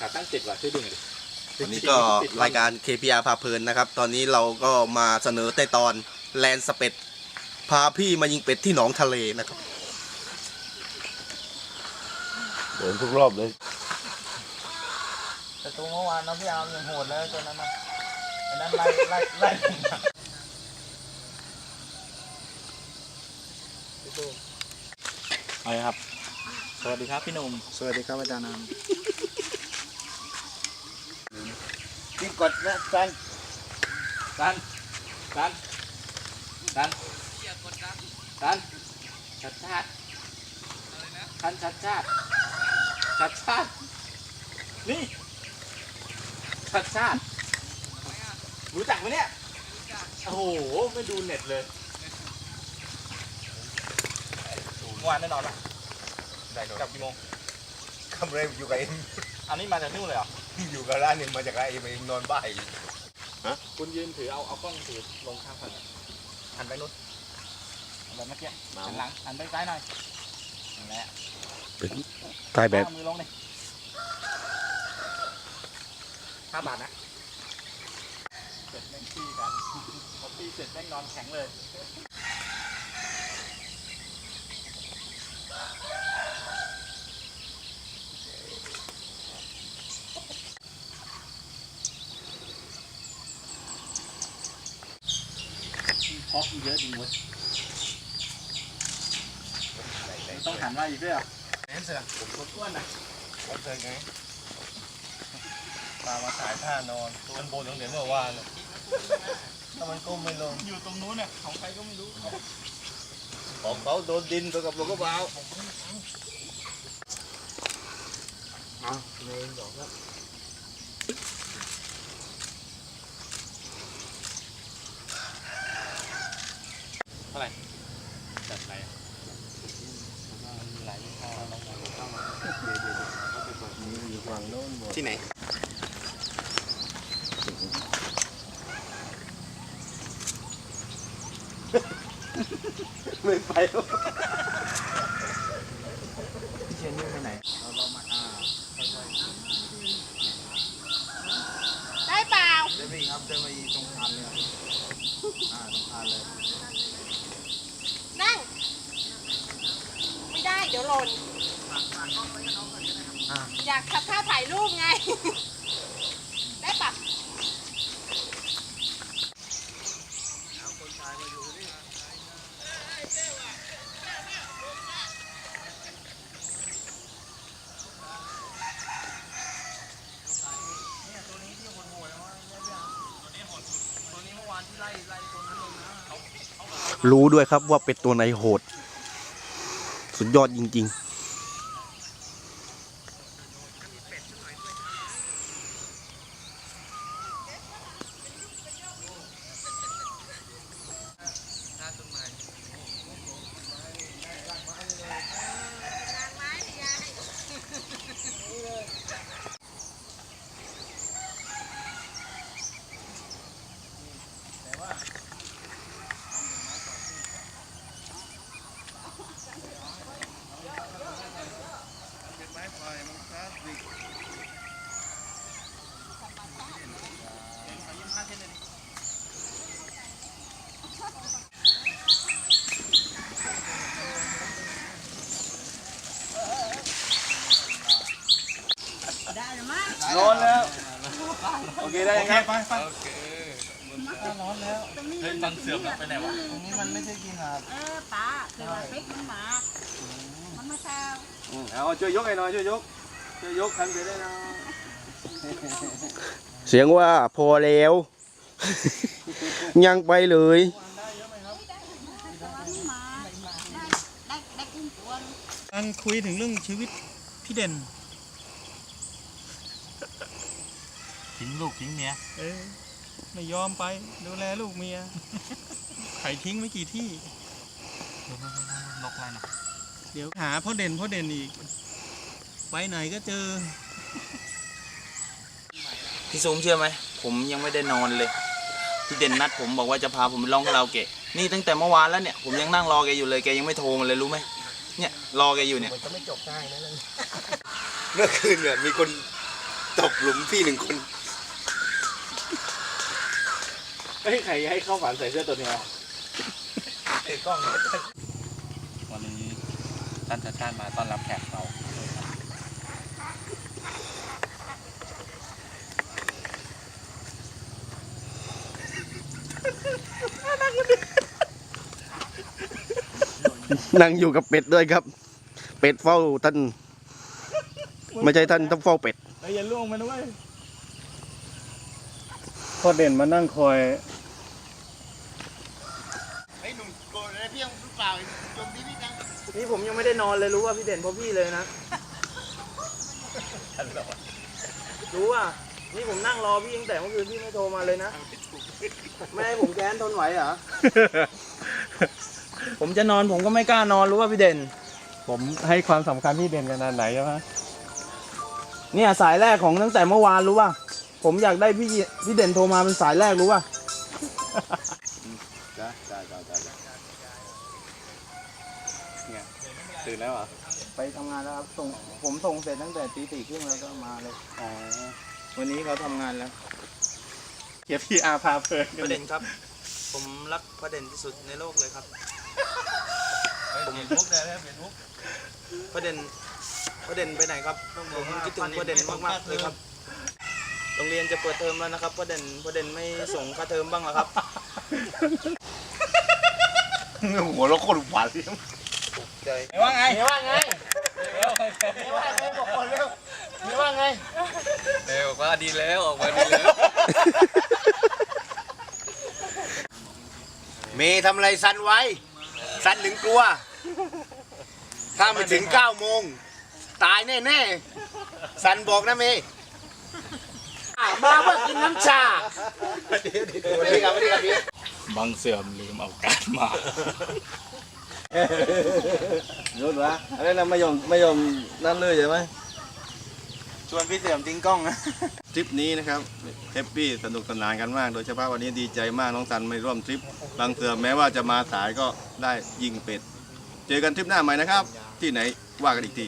ขาตั้งเจ็ดว่ะช่วยดูหน่อยดิวันนี้ก็รายการ KPR พาเพลินนะครับ ตอนนี้เราก็มาเสนอในตอนแลนสเปดพาพี่มายิงเป็ดที่หนองทะเลนะครับ เดินทุกรอบเลย แต่ตัวเมื่อวานน้องพี่อาร์มยังโหดแล้วตัวนั้นนะอันนั้นไล่ไล่ไล่เอาเลยครับ สวัสดีครับพี่หนุ่มสวัสดีครับอาจารย์นาม ยิงกดนะแฟนดันดันดันดันชัดชาติท่านชัดชาติชัดชาตินี่ชัดชาติรู้จักไหมเนี่ยโอ้โห ไม่ดูเน็ตเลยเมื่อวานแน่นอนป่ะกลับกี่โมงคำเร็วอยู่กับเอ็มอันนี้มาจากนู่นเลยเหรอ อยู่กับร้านนี่มาจากร้านเอ็มเอ็มนอนบ้านคุณยืนถือเอาเอากล้องถือลงข้างถนนหันไปนู้นหันแบบเมื่อกี้หันหลังหันไปซ้ายหน่อยนั่นแหละตายแบบเอามือลงเลยห้าบาทนะเสร็จแม่งขี้กันพอตีเสร็จแม่งนอนแข็งเลย พอกเยอะจริงเว้ยต้องหันมาอีกด้วยเหรอเอ็นเสือผมก็อ้วนนะผมเสือไงปลามาถ่ายท่านอนมันโบนตั้งแต่เมื่อวานถ้ามันก้มไม่ลง อยู่ตรงนู้นน่ะของใครก็ไม่รู้ ของเขาโดนดินตัวกับเราก็เบาเท่าไหร่จัดไหนไหลเข้าลงเข้าาอยู่ฝั่งโน้นหมดที่ไหนไม่ไปหรอกพี่เชนนี่ไปไหนเราเรามาอ่าได้เปล่าเดินไปอีกครับเดินไปตรงคานเลยอ่าตรงคานเลย นั่ง ไม่ได้เดี๋ยวหล่นอยากทำท่าถ่ายรูปไง ได้ปะ รู้ด้วยครับว่าเป็ดตัวไหนโหด สุดยอดจริง ๆด้ห รือมั้งนอนแล้ว โอเคได้ยังไงไปไปร้อนแล้วตรงนี้เฮ้ยมันเสื่อมแล้วไปไหนวะ ตรงนี้มันไม่ใช่กินหาดเออป้าคือว่าเป๊กมันมา มันมาแซวเอาช่วยยกไอ้หน่อยช่วยยก ช่วยยกคันไปได้หน่อยๆเสียงว่าพอแล้ว ยังไปเลยแต่ว่าไม่มาได้ได้ได้กุ้งตัวนึงการคุยถึงเรื่องชีวิตพี่เด่น ทิ้งลูกทิ้งเมียเออไม่ยอมไป ดูแลลูกเมียไข่ทิ้งไว้กี่ที่นกอะไรนะเดี๋ยวหาพ่อเด่นพ่อเด่นอีก ไปไหนก็เจอ พี่ซุ้มเชื่อไหม ผมยังไม่ได้นอนเลย พี่เด่นนัดผมบอกว่าจะพาผมไปร้องคาราโอเกะ นี่ตั้งแต่เมื่อวานแล้วเนี่ย ผมยังนั่งรอแกอยู่เลย แกยังไม่โทรมาเลยรู้ไหม เนี่ยรอแกอยู่เนี่ยมันจะไม่จบง่ายนะเรื่องเมื่อคืนเนี่ยมีคนตตกหลุมพี่หนึ่งคน เฮ้ยใครให้เข้าฝันใส่เสื้อตัวนี้วะเอกกล้อง วันนี้ท่านชาติชาติมาต้อนรับแขกเรานั่งอยู่กับเป็ดด้วยครับ เป็ดเฝ้าท่าน ไม่ใช่ท่านต้องเฝ้าเป็ดไอ้ยอย่าล่วงมาด้วยพ่อเด่นมานั่งคอย นี่ผมยังไม่ได้นอนเลยรู้ว่าพี่เด่นเพราะพี่เลยนะ รู้ว่า นี่ผมนั่งรอพี่ตั้งแต่เมื่อคืนพี่ไม่โทรมาเลยนะ ไม่ให้ผมแค้นทนไหวเหรอ ผมจะนอนผมก็ไม่กล้านอนรู้ว่าพี่เด่น ผมให้ความสำคัญพี่เด่นขนาดไหนใช่ไหมเนี่ยสายแรกของตั้งแต่เมื่อวานรู้ป่ะผมอยากได้พี่พี่เด่นโทรมาเป็นสายแรกรู้ป่ะจ้าจ้าจ้าจ้าเนี่ย ตื่นแล้วเหรอไปทำงานแล้วครับส่งผมส่งเสร็จตั้งแต่ตีสี่ครึ่งแล้วก็มาเลย อ๋อวันนี้เขาทำงานแล้วเกียร์พี่อาพาเพลินกัปนระเด็นครับ ผมรักประเด็นที่สุดในโลกเลยครับเปลี่ยนมุกได้แล้วเปลี่ยนมุกประเด็นประเด็นไปไหนครับผมคิดถึงประเด็นมากๆเลยครับ โรงเรียนจะเปิดเทอมแล้วนะครับประเด็นประเด็นไม่ส่งค่าเทอมบ้างเหรอครับ หัวเราะโคตรหวานเลย ว่าไงว่าไงว่าไงบอกคนเร็วว่าไงเร็วว่าดีแล้วออกมาดีแล้วเมย์ทำอะไรซันไว้ซันถึงกลัว ถ้าไม่ถึงเก้าโมง ตายแน่ๆซันบอกนะเมย์มาเพื่อกินน้ำชาสวัสดีครับสวัสดีครับพี่บางเสื่อมลืมเอาการมา รู้ปะอะไรนะไม่ยอมไม่ยอมนั่นเลยใช่ไหมชวนพี่เสี่ยมทิ้งกล้องนะทริปนี้นะครับแฮปปี้สนุกสนานกันมาก โดยเฉพาะวันนี้ดีใจมากน้องสันไม่ร่วมทริปบางเสือแม้ว่าจะมาสายก็ได้ยิงเป็ด เจอกันทริปหน้าใหม่นะครับ ที่ไหนว่ากันอีกที